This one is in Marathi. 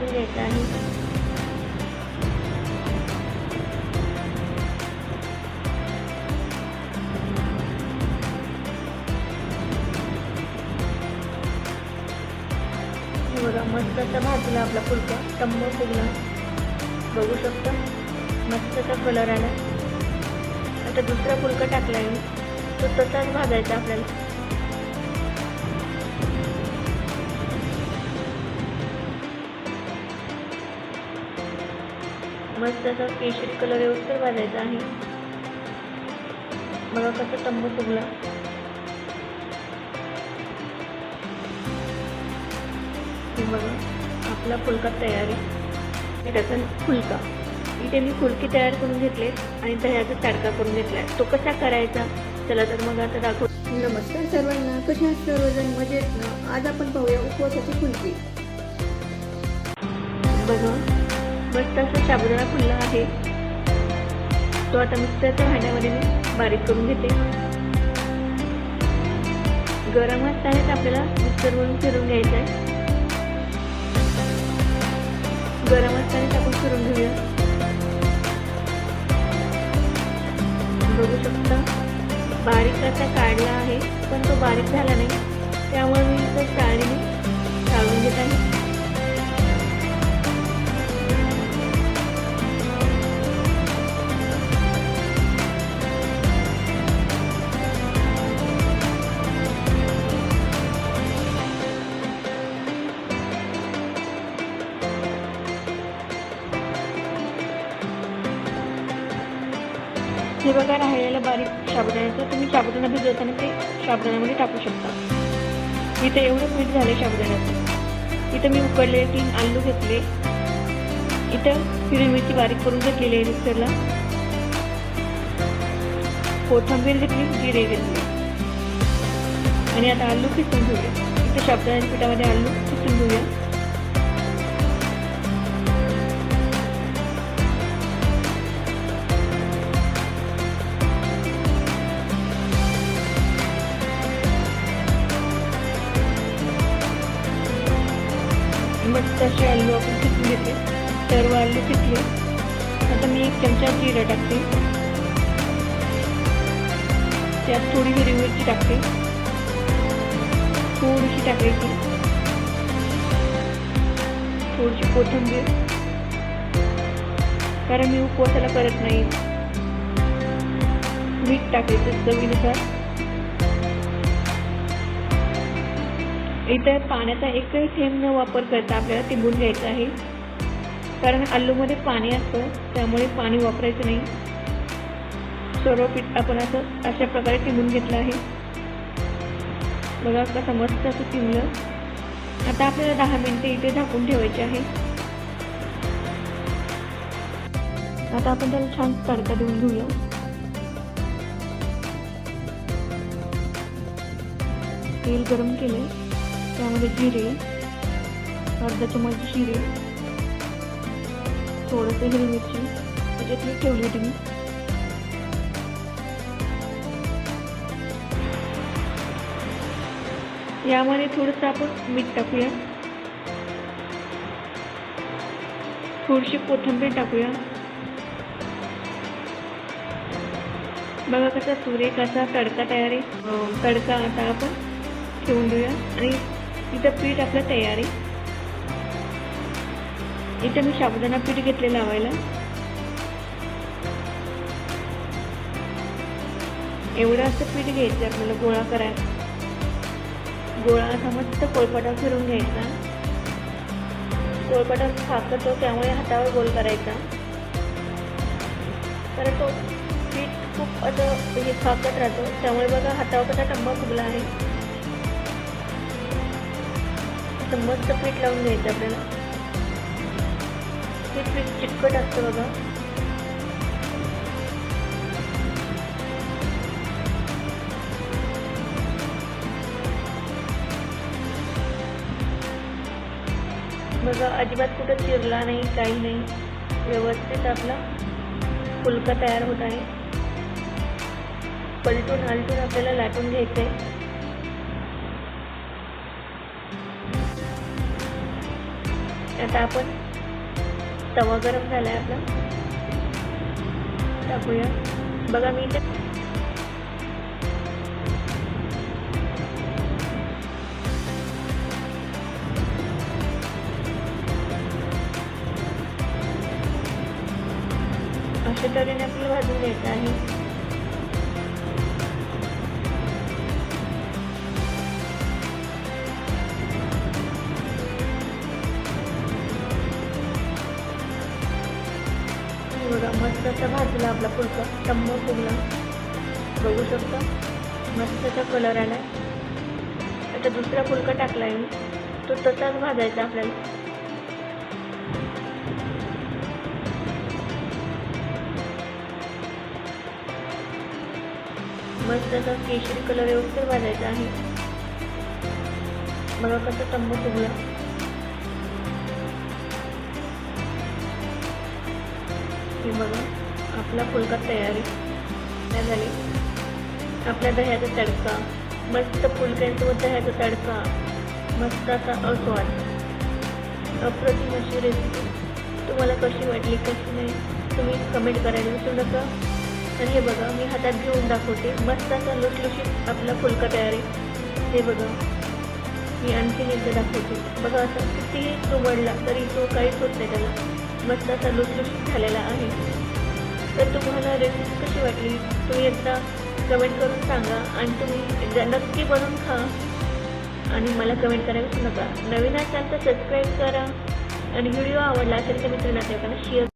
भाजून घ्यायचं आहे. बघा मस्त असा भाजला आपला फुलका. टम्म फुगला. बघू शकता. मस्तचा कलर आला. आता दुसरा फुलका टाकला आहे तो तसाच भाजायचा आपल्याला. मस्त असा केशरी कलर येऊस भाजायचा आहे. बघा कसं टम्म फुगला. बघा आपला फुलका तयार आहे. त्याचा फुलका. इथे मी फुलकी तयार करून घेतले आणि दह्याचा तडका करून घेतलाय. तो कसा करायचा? चला तर मग आता दाखव. नमस्कार सर्वांना. कशा आहात सर्वजण? मजेत ना? आज आपण पाहूया उपवासाची फुलकी. बघा. मस्त असा साबुदाणा फुलला आहे. तो आता मिक्सरच्या भांड्यामध्ये मी बारीक करून घेते. गरम असतानाच आपल्याला मिक्सरवरून फिरून घ्यायचं आहे. गरम असतानाच आपण फिरून घेऊया. बघू शकता बारीक असा काढला आहे पण तो बारीक झाला नाही. त्यामुळे मी तो चाळणीने चाळून घेत आहे. हे बघा राहिलेलं बारीक साबुदाण्याचं. तुम्ही साबुदाणा भिजवताना ते साबुदाण्यामध्ये टाकू शकता. इथे एवढं मीठ झाले साबुदाण्याचं. इथं मी उकडलेले तीन आलू घेतले. इथं हिरवी मिरची बारीक करून घेतलेली आहे मिक्सरला. कोथिंबीर घेतली जिरे घेतले. आणि आता आलू किसून घेऊया. इथे साबुदाण्याच्या पिठामध्ये आलू किसून घेऊया. तसे आलू आपण किसून घेते सर्व आलू किसले आता मी एक चमचा जिरा टाकते. त्यात थोडी हिरवी मिरची टाकते. थोडीशी टाकायची. थोडीशी कोथिंबीर. कारण मी उपवासाला करत नाही. मीठ टाकायचं चवीनुसार. इथे पाण्याचा एकही थेंब न वापर करता आपल्याला तिंबून घ्यायचं आहे. कारण आलूमध्ये पाणी असतं त्यामुळे पाणी वापरायचं नाही. सर्व पीठ आपण असं अशा प्रकारे तिंबून घेतलं आहे. बघा कसं मस्त असं तिंबलं. आता आपल्याला दहा मिनिटे इथे झाकून ठेवायचे आहे. आता आपण त्याला छान तडका देऊन घेऊया. तेल गरम केले त्यामध्ये जिरे अर्धा चमच जिरे थोडंसं हिरवी मिरची त्याच्यातली ठेवली होती मी. यामध्ये थोडंसं आपण मीठ टाकूया. थोडीशी कोथिंबीर टाकूया. बघा कसा सुरेख असा तडका तयार आहे. अं, तडका आता आपण ठेवून देऊया. आणि इथं पीठ आपलं तयार आहे. इथं मी साबुदाणा पीठ घेतले लावायला. एवढं असं पीठ घ्यायचं आपल्याला गोळा करायला. गोळा असा मस्त कोळपाटा फिरून घ्यायचा. कोळपाटा फाकतो त्यामुळे हातावर गोल करायचा. तर तो पीठ खूप असं हे फाकत राहतो. त्यामुळे बघा हातावर कसा टंबा फुगला आहे. मस्त मस्त पीठ लावून घ्यायचं आपल्याला. हे पीठ चिटकट असतं बघा. बघा अजिबात कुठं चिरला नाही काही नाही. व्यवस्थित आपला फुलका तयार होत आहे. पलटून हलटून आपल्याला लाटून घ्यायचं आहे आता आपण तवा गरम झालाय आपला. टाकूया. बघा मी इथे अशा तऱ्हेने आपल्याला भाजून घ्यायचं आहे. बघा मस्त असा भाजला आपला फुलका टम्म फुगला बघू शकता? मस्त असा कलर आलाय आता दुसरा फुलका टाकलाय मी. तो तसाच भाजायचा आपल्याला. मस्त असा केशरी कलर व्यवस्थित भाजायचा आहे. बघा कसं टंब फुगला हे बघा. आपला फुलका तयारी. काय झाली. आपल्या दह्याचा तडका. मस्त फुलक्यांसोबत दह्याचा तडका. मस्त असा अस्वाद. अप्रतिम अशी रेसिपी तुम्हाला कशी वाटली कशी नाही तुम्ही कमेंट करायला विसरू नका. आणि हे बघा मी हातात घेऊन दाखवते. मस्त असा लुसलुशीत आपला फुलका तयार. आहे हे बघा. मी आणखीन एकदा दाखवते. बघा असं कितीही चुमडला तरी तो काहीच होत नाही त्याला. मस्त असा लुसलुशीत झालेला आहे तर तुम्हाला रेसिपी कशी वाटली? तुम्ही एकदा कमेंट करून सांगा आणि तुम्ही एकदा नक्की बनवून खा. आणि मला कमेंट करायला विसरू नका. नवीन असाल तर सबस्क्राईब करा. आणि व्हिडिओ आवडला असेल तर मित्रांना शेअर